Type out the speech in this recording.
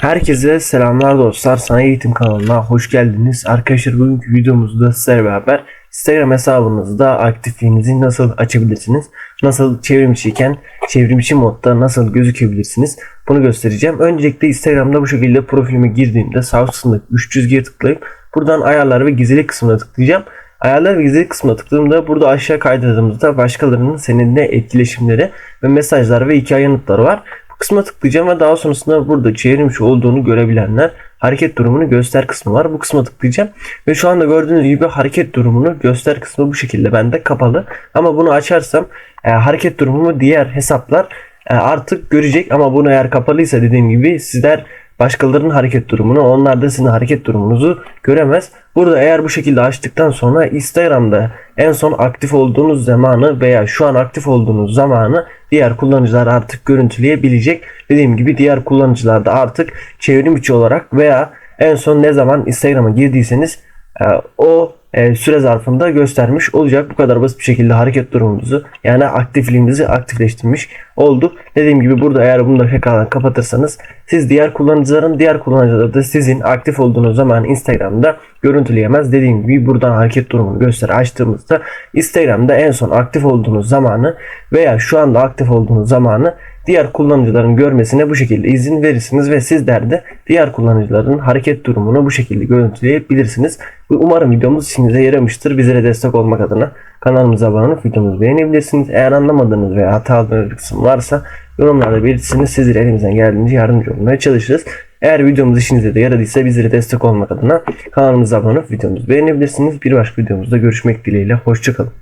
Herkese selamlar dostlar. Sana Eğitim kanalına hoş geldiniz. Arkadaşlar bugünkü videomuzda sizlerle beraber Instagram hesabınızda aktifliğinizi nasıl açabilirsiniz? Nasıl çevrimçiyken çevrimçi modda nasıl gözükebilirsiniz? Bunu göstereceğim. Öncelikle Instagram'da bu şekilde profilime girdiğimde sağ kısımdaki 3 çizgiye tıklayıp buradan ayarlar ve gizlilik kısmına tıklayacağım. Ayarlar ve gizlilik kısmına tıkladığımda burada aşağı kaydırdığımızda başkalarının seninle etkileşimleri ve mesajlar ve hikaye yanıtları var. Kısma tıklayacağım ve daha sonrasında burada çevrimçi olduğunu görebilenler hareket durumunu göster kısmı var. Bu kısma tıklayacağım ve şu anda gördüğünüz gibi hareket durumunu göster kısmı bu şekilde bende kapalı. Ama bunu açarsam e, hareket durumumu diğer hesaplar e, artık görecek ama bunu eğer kapalıysa dediğim gibi sizler başkalarının hareket durumunu onlar da sizin hareket durumunuzu göremez. Burada eğer bu şekilde açtıktan sonra Instagram'da en son aktif olduğunuz zamanı veya şu an aktif olduğunuz zamanı diğer kullanıcılar artık görüntüleyebilecek. Dediğim gibi diğer kullanıcılar da artık çevrim içi olarak veya en son ne zaman Instagram'a girdiyseniz e, o e, süre zarfında göstermiş olacak. Bu kadar basit bir şekilde hareket durumumuzu yani aktifliğimizi aktifleştirmiş olduk. Dediğim gibi burada eğer bunu da kapatırsanız siz diğer kullanıcıların diğer kullanıcıları da sizin aktif olduğunuz zaman Instagram'da görüntüleyemez. Dediğim gibi buradan hareket durumunu göster açtığımızda Instagram'da en son aktif olduğunuz zamanı veya şu anda aktif olduğunuz zamanı diğer kullanıcıların görmesine bu şekilde izin verirsiniz ve sizler de diğer kullanıcıların hareket durumunu bu şekilde görüntüleyebilirsiniz. Umarım videomuz işinize yaramıştır. Bizlere destek olmak adına kanalımıza abone videomuzu beğenebilirsiniz. Eğer anlamadığınız veya hatalı bir kısım varsa yorumlarda belirtirseniz sizlere elimizden geldiğince yardımcı olmaya çalışırız. Eğer videomuz işinize de yaradıysa bizlere destek olmak adına kanalımıza abone videomuzu beğenebilirsiniz. Bir başka videomuzda görüşmek dileğiyle. Hoşçakalın.